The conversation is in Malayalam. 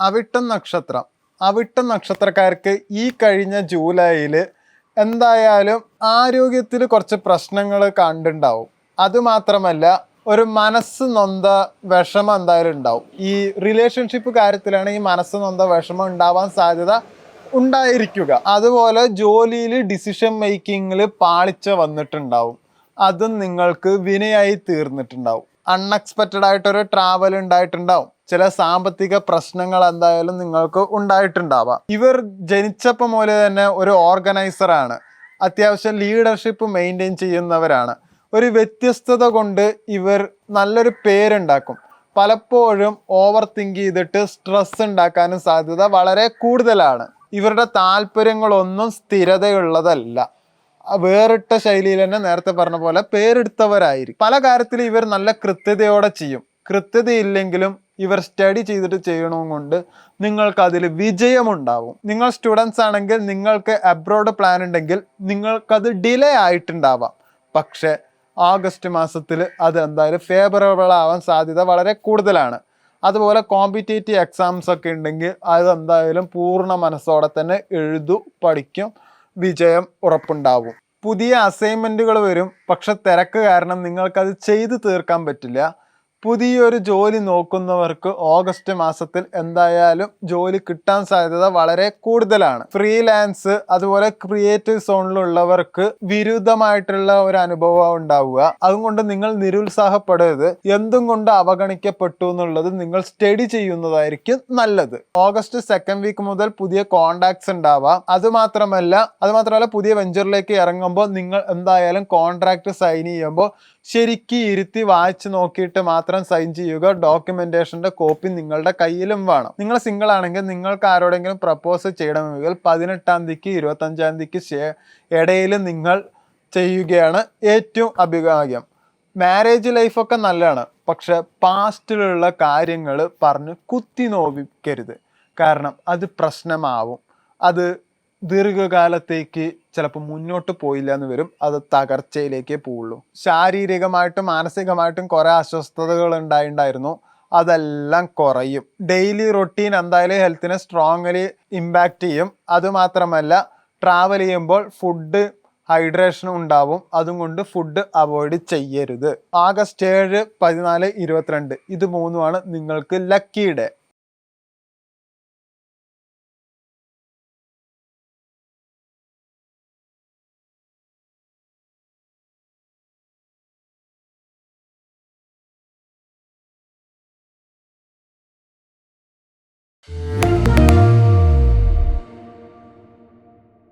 അവിട്ടം നക്ഷത്രം. അവിട്ടം നക്ഷത്രക്കാർക്ക് ഈ കഴിഞ്ഞ ജൂലൈയിൽ എന്തായാലും ആരോഗ്യത്തിൽ കുറച്ച് പ്രശ്നങ്ങൾ കണ്ടുണ്ടാവും അതുമാത്രമല്ല ഒരു മനസ്സ് നൊന്ത വിഷമം എന്തായാലും ഉണ്ടാവും. ഈ റിലേഷൻഷിപ്പ് കാര്യത്തിലാണ് ഈ മനസ്സ് നൊന്ത വിഷമം ഉണ്ടാവാൻ സാധ്യത ഉണ്ടായിരിക്കുക. അതുപോലെ ജോലിയിൽ ഡിസിഷൻ മേക്കിങ്ങിൽ പാളിച്ച വന്നിട്ടുണ്ടാവും. അതും നിങ്ങൾക്ക് വിനയായി തീർന്നിട്ടുണ്ടാവും. അൺഎക്സ്പെക്റ്റഡ് ആയിട്ടൊരു ട്രാവൽ ഉണ്ടായിട്ടുണ്ടാവും. ചില സാമ്പത്തിക പ്രശ്നങ്ങൾ എന്തായാലും നിങ്ങൾക്ക് ഉണ്ടായിട്ടുണ്ടാവാം. ഇവർ ജനിച്ചപ്പോൾ മുതൽ തന്നെ ഒരു ഓർഗനൈസറാണ് അത്യാവശ്യം ലീഡർഷിപ്പ് മെയിന്റെയിൻ ചെയ്യുന്നവരാണ്. ഒരു വ്യത്യസ്തത കൊണ്ട് ഇവർ നല്ലൊരു പേരുണ്ടാക്കും. പലപ്പോഴും ഓവർ തിങ്ക് ചെയ്തിട്ട് സ്ട്രെസ് ഉണ്ടാക്കാനും സാധ്യത വളരെ കൂടുതലാണ്. ഇവരുടെ താല്പര്യങ്ങളൊന്നും സ്ഥിരതയുള്ളതല്ല. വേറിട്ട ശൈലിയിൽ തന്നെ നേരത്തെ പറഞ്ഞ പോലെ പേരെടുത്തവരായിരിക്കും. പല കാര്യത്തിലും ഇവർ നല്ല കൃത്യതയോടെ ചെയ്യും. കൃത്യതയില്ലെങ്കിലും ഇവർ സ്റ്റഡി ചെയ്തിട്ട് ചെയ്യണവും കൊണ്ട് നിങ്ങൾക്ക് അതിൽ വിജയമുണ്ടാവും. നിങ്ങൾ സ്റ്റുഡൻസ് ആണെങ്കിൽ നിങ്ങൾക്ക് അബ്രോഡ് പ്ലാൻ ഉണ്ടെങ്കിൽ നിങ്ങൾക്കത് ഡിലേ ആയിട്ടുണ്ടാവാം. പക്ഷേ ഓഗസ്റ്റ് മാസത്തിൽ അത് എന്തായാലും ഫേവറബിൾ ആവാൻ സാധ്യത വളരെ കൂടുതലാണ്. അതുപോലെ കോമ്പറ്റേറ്റീവ് എക്സാംസ് ഒക്കെ ഉണ്ടെങ്കിൽ അത് എന്തായാലും പൂർണ മനസ്സോടെ തന്നെ എഴുതു പഠിക്കും. വിജയം ഉറപ്പുണ്ടാവും. പുതിയ അസൈൻമെന്റുകൾ വരും. പക്ഷെ തിരക്ക് കാരണം നിങ്ങൾക്കത് ചെയ്തു തീർക്കാൻ പറ്റില്ല. പുതിയൊരു ജോലി നോക്കുന്നവർക്ക് ഓഗസ്റ്റ് മാസത്തിൽ എന്തായാലും ജോലി കിട്ടാൻ സാധ്യത വളരെ കൂടുതലാണ്. ഫ്രീലാൻസ് അതുപോലെ ക്രിയേറ്റീവ് സോണിലുള്ളവർക്ക് വിരുദ്ധമായിട്ടുള്ള ഒരു അനുഭവം ഉണ്ടാവുക. അതുകൊണ്ട് നിങ്ങൾ നിരുത്സാഹപ്പെടരുത്. എന്തും കൊണ്ട് അവഗണിക്കപ്പെട്ടു എന്നുള്ളത് നിങ്ങൾ സ്റ്റഡി ചെയ്യുന്നതായിരിക്കും നല്ലത്. ഓഗസ്റ്റ് സെക്കൻഡ് വീക്ക് മുതൽ പുതിയ കോണ്ടാക്ട്സ് ഉണ്ടാവാം. അത് മാത്രമല്ല അത് മാത്രമല്ല പുതിയ വെഞ്ചറിലേക്ക് ഇറങ്ങുമ്പോൾ നിങ്ങൾ എന്തായാലും കോൺട്രാക്ട് സൈൻ ചെയ്യുമ്പോൾ ശരിക്കും ഇരുത്തി വായിച്ച് നോക്കിയിട്ട് മാത്രം സൈൻ ചെയ്യുക. ഡോക്യുമെന്റേഷന്റെ കോപ്പി നിങ്ങളുടെ കയ്യിലും വേണം. നിങ്ങൾ സിംഗിൾ ആണെങ്കിൽ നിങ്ങൾക്ക് ആരോടെങ്കിലും പ്രപ്പോസ് ചെയ്യണമെങ്കിൽ പതിനെട്ടാം തീയതിക്ക് ഇരുപത്തഞ്ചാം തീയതിക്ക് ഇടയിൽ നിങ്ങൾ ചെയ്യുകയാണ് ഏറ്റവും അഭികാമ്യം. മാരേജ് ലൈഫൊക്കെ നല്ലതാണ്. പക്ഷെ പാസ്റ്റിലുള്ള കാര്യങ്ങൾ പറഞ്ഞ് കുത്തി നോവിക്കരുത്. കാരണം അത് പ്രശ്നമാവും. അത് ദീർഘകാലത്തേക്ക് ചിലപ്പോൾ മുന്നോട്ട് പോയില്ല എന്ന് വരും. അത് തകർച്ചയിലേക്കേ പോവുള്ളൂ ശാരീരികമായിട്ടും മാനസികമായിട്ടും കുറേ അസ്വസ്ഥതകൾ ഉണ്ടായിണ്ടായിരുന്നു. അതെല്ലാം കുറയും. ഡെയിലി റൊട്ടീൻ എന്തായാലും ഹെൽത്തിനെ സ്ട്രോങ്ലി ഇമ്പാക്റ്റ് ചെയ്യും. അതുമാത്രമല്ല ട്രാവൽ ചെയ്യുമ്പോൾ ഫുഡ് ഹൈഡ്രേഷൻ ഉണ്ടാവും. അതും കൊണ്ട് ഫുഡ് അവോയ്ഡ് ചെയ്യരുത്. ആഗസ്റ്റ് ഏഴ് പതിനാല് ഇരുപത്തിരണ്ട്. ഇത് മൂന്നുമാണ് നിങ്ങൾക്ക് ലക്കി ഡേ